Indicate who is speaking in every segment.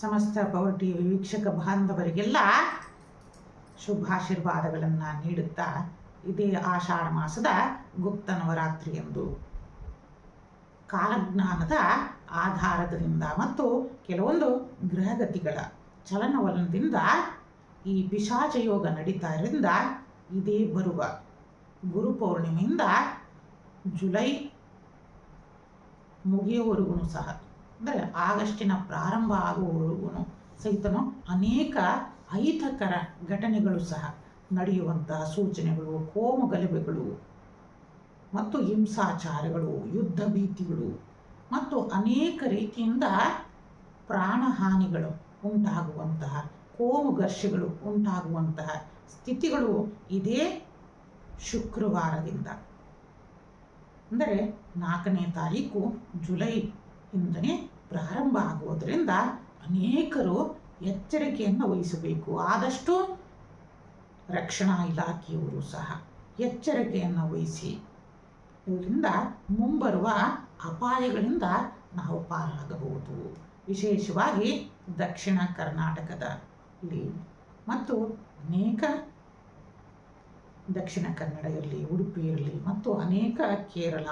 Speaker 1: ಸಮಸ್ತ power T ವೀಕ್ಷಕ ಬಾಂಧವರಿಗೆಲ್ಲ ಶುಭಾಶೀರ್ವಾದಗಳನ್ನು ನೀಡುತ್ತಾ ಇದೇ ಆಷಾಢ ಮಾಸದ ಗುಪ್ತ ನವರಾತ್ರಿ ಎಂದು ಕಾಲಜ್ಞಾನದ ಆಧಾರದಿಂದ ಮತ್ತು ಕೆಲವೊಂದು ಗ್ರಹಗತಿಗಳ ಚಲನವಲನದಿಂದ ಈ ಪಿಶಾಚ ಯೋಗ ನಡೀತಾ ಇರಿಂದ ಇದೇ ಬರುವ ಗುರು ಪೌರ್ಣಿಮೆಯಿಂದ ಜುಲೈ ಮುಗಿಯುವವರೆಗೂ ಸಹ ಅಂದರೆ ಆಗಸ್ಟಿನ ಪ್ರಾರಂಭ ಆಗುವವರೆಗೂ ಸಹಿತನು ಅನೇಕ ಅಹಿತಕರ ಘಟನೆಗಳು ಸಹ ನಡೆಯುವಂತಹ ಸೂಚನೆಗಳು, ಕೋಮು ಗಲಭೆಗಳು ಮತ್ತು ಹಿಂಸಾಚಾರಗಳು, ಯುದ್ಧ ಭೀತಿಗಳು ಮತ್ತು ಅನೇಕ ರೀತಿಯಿಂದ ಪ್ರಾಣಹಾನಿಗಳು ಉಂಟಾಗುವಂತಹ, ಕೋಮು ಘರ್ಷೆಗಳು ಉಂಟಾಗುವಂತಹ ಸ್ಥಿತಿಗಳು ಇದೇ ಶುಕ್ರವಾರದಿಂದ. ಅಂದರೆ ನಾಲ್ಕನೇ ತಾರೀಕು ಜುಲೈ ಇಂದನೇ ಪ್ರಾರಂಭ ಆಗುವುದರಿಂದ ಅನೇಕರು ಎಚ್ಚರಿಕೆಯನ್ನು ವಹಿಸಬೇಕು. ಆದಷ್ಟು ರಕ್ಷಣಾ ಇಲಾಖೆಯವರು ಸಹ ಎಚ್ಚರಿಕೆಯನ್ನು ವಹಿಸಿ ಇದರಿಂದ ಮುಂಬರುವ ಅಪಾಯಗಳಿಂದ ನಾವು ಪಾರಾಗಬಹುದು. ವಿಶೇಷವಾಗಿ ದಕ್ಷಿಣ ಕರ್ನಾಟಕದ ಇಲ್ಲಿ ಮತ್ತು ಅನೇಕ ದಕ್ಷಿಣ ಕನ್ನಡ ಇರಲಿ, ಉಡುಪಿ ಇರಲಿ ಮತ್ತು ಅನೇಕ ಕೇರಳ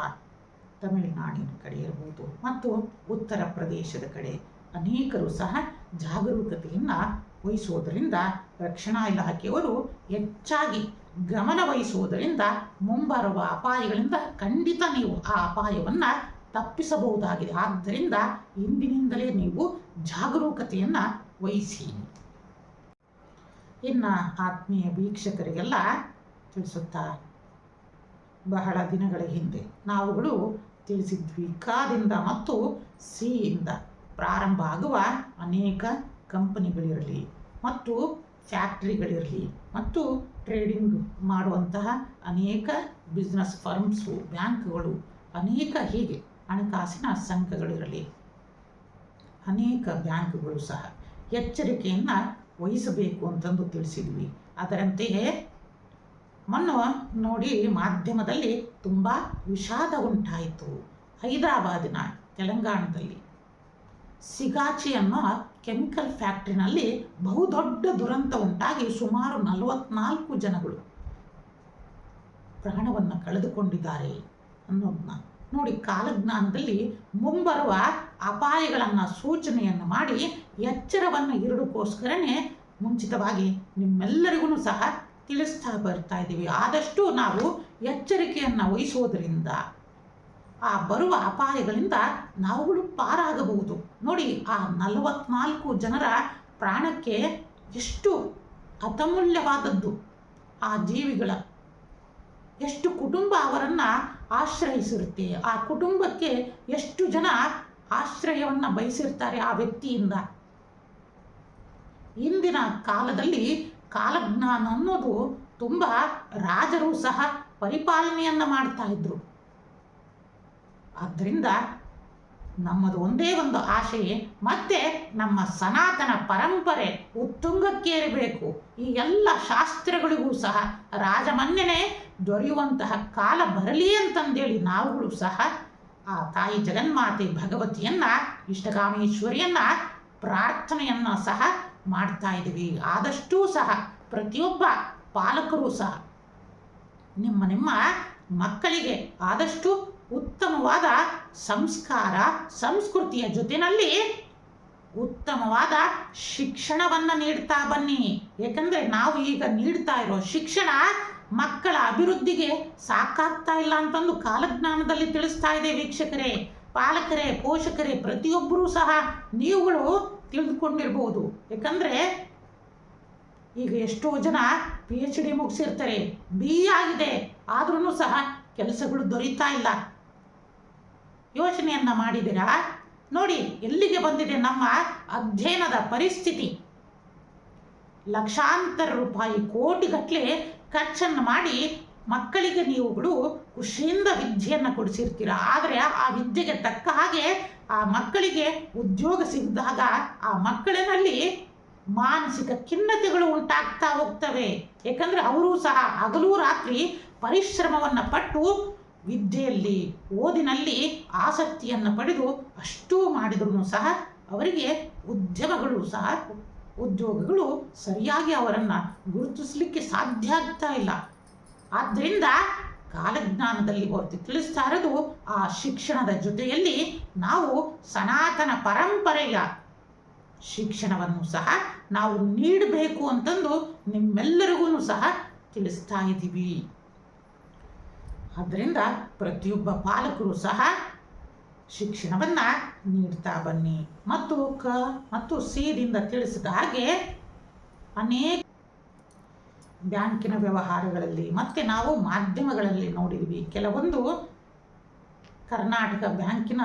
Speaker 1: ತಮಿಳುನಾಡಿನ ಕಡೆ ಇರಬಹುದು ಮತ್ತು ಉತ್ತರ ಪ್ರದೇಶದ ಕಡೆ ಅನೇಕರು ಸಹ ಜಾಗರೂಕತೆಯನ್ನು ವಹಿಸುವುದರಿಂದ ರಕ್ಷಣಾ ಇಲಾಖೆಯವರು ಹೆಚ್ಚಾಗಿ ಗಮನ ವಹಿಸುವುದರಿಂದ ಮುಂಬರುವ ಅಪಾಯಗಳಿಂದ ಖಂಡಿತ ನೀವು ಆ ಅಪಾಯವನ್ನು ತಪ್ಪಿಸಬಹುದಾಗಿದೆ. ಆದ್ದರಿಂದ ಇಂದಿನಿಂದಲೇ ನೀವು ಜಾಗರೂಕತೆಯನ್ನು ವಹಿಸಿ. ಇನ್ನು ಆತ್ಮೀಯ ವೀಕ್ಷಕರಿಗೆಲ್ಲ ತಿಳಿಸುತ್ತಾ ಬಹಳ ದಿನಗಳ ಹಿಂದೆ ನಾವುಗಳು ತಿಳಿಸಿದ್ವಿ. ಕಾದಿಂದ ಮತ್ತು ಸಿಯಿಂದ ಪ್ರಾರಂಭ ಆಗುವ ಅನೇಕ ಕಂಪನಿಗಳಿರಲಿ ಮತ್ತು ಫ್ಯಾಕ್ಟ್ರಿಗಳಿರಲಿ ಮತ್ತು ಟ್ರೇಡಿಂಗ್ ಮಾಡುವಂತಹ ಅನೇಕ ಬಿಸ್ನೆಸ್ ಫರ್ಮ್ಸು, ಬ್ಯಾಂಕ್ಗಳು, ಅನೇಕ ಹೀಗೆ ಹಣಕಾಸಿನ ಸಂಘಗಳಿರಲಿ. ಅನೇಕ ಬ್ಯಾಂಕ್ಗಳು ಸಹ ಎಚ್ಚರಿಕೆಯನ್ನು ವಹಿಸಬೇಕು ಅಂತಂದು ತಿಳಿಸಿದ್ವಿ. ಅದರಂತೆಯೇ ಮೊನ್ನೆ ನೋಡಿ ಮಾಧ್ಯಮದಲ್ಲಿ ತುಂಬ ವಿಷಾದ ಉಂಟಾಯಿತು. ಹೈದರಾಬಾದಿನ ತೆಲಂಗಾಣದಲ್ಲಿ. ಸಿಗಾಚಿ ಅನ್ನೋ ಕೆಮಿಕಲ್ ಫ್ಯಾಕ್ಟ್ರಿನಲ್ಲಿ ಬಹುದೊಡ್ಡ ದುರಂತ ಉಂಟಾಗಿ ಸುಮಾರು ನಲವತ್ನಾಲ್ಕು ಜನಗಳು ಪ್ರಾಣವನ್ನು ಕಳೆದುಕೊಂಡಿದ್ದಾರೆ ಅನ್ನೋದನ್ನ ನೋಡಿ ಕಾಲಜ್ಞಾನದಲ್ಲಿ ಮುಂಬರುವ ಅಪಾಯಗಳನ್ನು ಸೂಚನೆಯನ್ನು ಮಾಡಿ ಎಚ್ಚರವನ್ನು ಇರಡಕ್ಕೋಸ್ಕರನೇ ಮುಂಚಿತವಾಗಿ ನಿಮ್ಮೆಲ್ಲರಿಗೂ ಸಹ ತಿಳಿಸ್ತಾ ಬರ್ತಾ ಇದ್ದೀವಿ. ಆದಷ್ಟು ನಾವು ಎಚ್ಚರಿಕೆಯನ್ನು ವಹಿಸೋದ್ರಿಂದ, ಆ ಬರುವ ಅಪಾಯಗಳಿಂದ ನಾವುಗಳು ಪಾರಾಗಬಹುದು. ನೋಡಿ, ಆ ನಲವತ್ನಾಲ್ಕು ಜನರ ಪ್ರಾಣಕ್ಕೆ ಎಷ್ಟು ಅತಮೂಲ್ಯವಾದದ್ದು ಆ ಜೀವಿಗಳ. ಎಷ್ಟು ಕುಟುಂಬ ಅವರನ್ನು ಆಶ್ರಯಿಸಿರುತ್ತೆ. ಆ ಕುಟುಂಬಕ್ಕೆ ಎಷ್ಟು ಜನ ಆಶ್ರಯವನ್ನು ಬಯಸಿರ್ತಾರೆ ಆ ವ್ಯಕ್ತಿಯಿಂದ. ಇಂದಿನ ಕಾಲದಲ್ಲಿ ಕಾಲಜ್ಞಾನ ಅನ್ನೋದು ತುಂಬ ರಾಜರು ಸಹ ಪರಿಪಾಲನೆಯನ್ನು ಮಾಡ್ತಾ ಇದ್ರು. ಆದ್ದರಿಂದ ನಮ್ಮದು ಒಂದೇ ಒಂದು ಆಶೆ, ಮತ್ತೆ ನಮ್ಮ ಸನಾತನ ಪರಂಪರೆ ಉತ್ತುಂಗಕ್ಕೇರಬೇಕು. ಈ ಎಲ್ಲ ಶಾಸ್ತ್ರಗಳಿಗೂ ಸಹ ರಾಜಮನ್ಯನೇ ದೊರೆಯುವಂತಹ ಕಾಲ ಬರಲಿ ಅಂತಂದೇಳಿ ನಾವುಗಳು ಸಹ ಆ ತಾಯಿ ಜಗನ್ಮಾತೆ ಭಗವತಿಯನ್ನ ಇಷ್ಟಗಾಮೇಶ್ವರಿಯನ್ನ ಪ್ರಾರ್ಥನೆಯನ್ನು ಸಹ ಮಾಡ್ತಾ ಇದ್ದೀವಿ. ಆದಷ್ಟೂ ಸಹ ಪ್ರತಿಯೊಬ್ಬ ಪಾಲಕರು ಸಹ ನಿಮ್ಮ ನಿಮ್ಮ ಮಕ್ಕಳಿಗೆ ಆದಷ್ಟು ಉತ್ತಮವಾದ ಸಂಸ್ಕಾರ, ಸಂಸ್ಕೃತಿಯ ಜೊತೆಯಲ್ಲಿ ಉತ್ತಮವಾದ ಶಿಕ್ಷಣವನ್ನು ನೀಡ್ತಾ ಬನ್ನಿ. ಏಕೆಂದರೆ ನಾವು ಈಗ ನೀಡ್ತಾ ಇರೋ ಶಿಕ್ಷಣ ಮಕ್ಕಳ ಅಭಿವೃದ್ಧಿಗೆ ಸಾಕಾಗ್ತಾ ಇಲ್ಲ ಅಂತಂದು ಕಾಲಜ್ಞಾನದಲ್ಲಿ ತಿಳಿಸ್ತಾ ಇದೆ ವೀಕ್ಷಕರೇ. ಪಾಲಕರೇ, ಪೋಷಕರೇ, ಪ್ರತಿಯೊಬ್ಬರೂ ಸಹ ನೀವುಗಳು ತಿಳಿದುಕೊಂಡಿರ್ಬೋದು. ಯಾಕಂದರೆ ಈಗ ಎಷ್ಟೋ ಜನ ಪಿ ಎಚ್ ಡಿ ಮುಗಿಸಿರ್ತಾರೆ. ಬಿ ಆಗಿದೆ. ಆದ್ರೂ ಸಹ ಕೆಲಸಗಳು ದೊರೀತಾ ಇಲ್ಲ. ಯೋಚನೆಯನ್ನು ಮಾಡಿದಿರಾ ನೋಡಿ, ಎಲ್ಲಿಗೆ ಬಂದಿದೆ ನಮ್ಮ ಅಧ್ಯಯನದ ಪರಿಸ್ಥಿತಿ. ಲಕ್ಷಾಂತರ ರೂಪಾಯಿ ಕೋಟಿಗಟ್ಟಲೆ ಖರ್ಚನ್ನು ಮಾಡಿ ಮಕ್ಕಳಿಗೆ ನೀವುಗಳು ಖುಷಿಯಿಂದ ವಿದ್ಯೆಯನ್ನು ಕೊಡಿಸಿರ್ತೀರ. ಆದರೆ ಆ ವಿದ್ಯೆಗೆ ತಕ್ಕ ಹಾಗೆ ಆ ಮಕ್ಕಳಿಗೆ ಉದ್ಯೋಗ ಸಿಕ್ಕಿದಾಗ ಆ ಮಕ್ಕಳಿನಲ್ಲಿ ಮಾನಸಿಕ ಖಿನ್ನತೆಗಳು ಉಂಟಾಗ್ತಾ ಹೋಗ್ತವೆ. ಏಕೆಂದರೆ ಅವರೂ ಸಹ ಹಗಲು ರಾತ್ರಿ ಪರಿಶ್ರಮವನ್ನು ಪಟ್ಟು ವಿದ್ಯೆಯಲ್ಲಿ, ಓದಿನಲ್ಲಿ ಆಸಕ್ತಿಯನ್ನು ಪಡೆದು ಅಷ್ಟೂ ಮಾಡಿದ್ರೂ ಸಹ ಅವರಿಗೆ ಉದ್ಯಮಗಳು ಸಹ, ಉದ್ಯೋಗಗಳು ಸರಿಯಾಗಿ ಅವರನ್ನು ಗುರುತಿಸಲಿಕ್ಕೆ ಸಾಧ್ಯ ಆಗ್ತಾ ಇಲ್ಲ. ಆದ್ದರಿಂದ ಕಾಲಜ್ಞಾನದಲ್ಲಿ ಹೊರತು ತಿಳಿಸ್ತಾ ಇರೋದು ಆ ಶಿಕ್ಷಣದ ಜೊತೆಯಲ್ಲಿ ನಾವು ಸನಾತನ ಪರಂಪರೆಯ ಶಿಕ್ಷಣವನ್ನು ಸಹ ನಾವು ನೀಡಬೇಕು ಅಂತಂದು ನಿಮ್ಮೆಲ್ಲರಿಗೂ ಸಹ ತಿಳಿಸ್ತಾ ಇದ್ದೀವಿ. ಆದ್ದರಿಂದ ಪ್ರತಿಯೊಬ್ಬ ಪಾಲಕರು ಸಹ ಶಿಕ್ಷಣವನ್ನು ನೀಡ್ತಾ ಬನ್ನಿ. ಮತ್ತು ಕ, ಮತ್ತು ಸಿದಿಂದ ತಿಳಿಸಿದ ಹಾಗೆ ಅನೇಕ ಬ್ಯಾಂಕಿನ ವ್ಯವಹಾರಗಳಲ್ಲಿ, ಮತ್ತು ನಾವು ಮಾಧ್ಯಮಗಳಲ್ಲಿ ನೋಡಿದ್ವಿ. ಕೆಲವೊಂದು ಕರ್ನಾಟಕ ಬ್ಯಾಂಕಿನ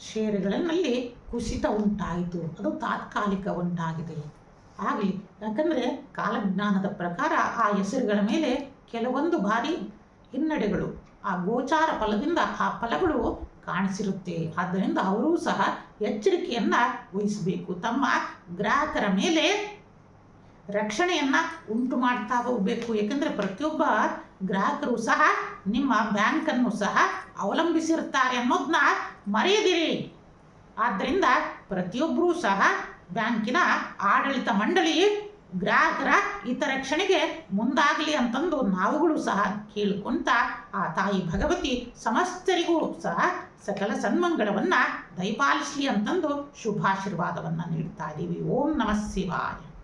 Speaker 1: ಷೇರುಗಳಲ್ಲಿ ಕುಸಿತ ಉಂಟಾಯಿತು. ಅದು ತಾತ್ಕಾಲಿಕ ಉಂಟಾಗಿದೆ. ಆಗಲಿ, ಯಾಕಂದರೆ ಕಾಲಜ್ಞಾನದ ಪ್ರಕಾರ ಆ ಹೆಸರುಗಳ ಮೇಲೆ ಕೆಲವೊಂದು ಬಾರಿ ಹಿನ್ನಡೆಗಳು, ಆ ಗೋಚಾರ ಫಲದಿಂದ ಆ ಫಲಗಳು ಕಾಣಿಸಿರುತ್ತೆ. ಆದ್ದರಿಂದ ಅವರೂ ಸಹ ಎಚ್ಚರಿಕೆಯನ್ನು ವಹಿಸಬೇಕು. ತಮ್ಮ ಗ್ರಾಹಕರ ಮೇಲೆ ರಕ್ಷಣೆಯನ್ನು ಉಂಟು ಮಾಡ್ತಾ ಹೋಗಬೇಕು. ಏಕೆಂದರೆ ಪ್ರತಿಯೊಬ್ಬ ಗ್ರಾಹಕರು ಸಹ, ನಿಮ್ಮ ಬ್ಯಾಂಕನ್ನು ಸಹ ಅವಲಂಬಿಸಿರ್ತಾರೆ ಅನ್ನೋದನ್ನ ಮರೆಯದಿರಿ. ಆದ್ದರಿಂದ ಪ್ರತಿಯೊಬ್ಬರೂ ಸಹ ಬ್ಯಾಂಕಿನ ಆಡಳಿತ ಮಂಡಳಿ ಗ್ರಾಹಕರ ಹಿತರಕ್ಷಣೆಗೆ ಮುಂದಾಗಲಿ ಅಂತಂದು ನಾವುಗಳು ಸಹ ಕೇಳಿಕೊಂತ ಆ ತಾಯಿ ಭಗವತಿ ಸಮಸ್ತರಿಗೂ ಸಹ ಸಕಲ ಸನ್ಮಂಗಳವನ್ನು ದಯಪಾಲಿಸಲಿ ಅಂತಂದು ಶುಭಾಶೀರ್ವಾದವನ್ನು ನೀಡ್ತಾ ಇದ್ದೀವಿ ಓಂ ನಮಃ ಶಿವಾಯ.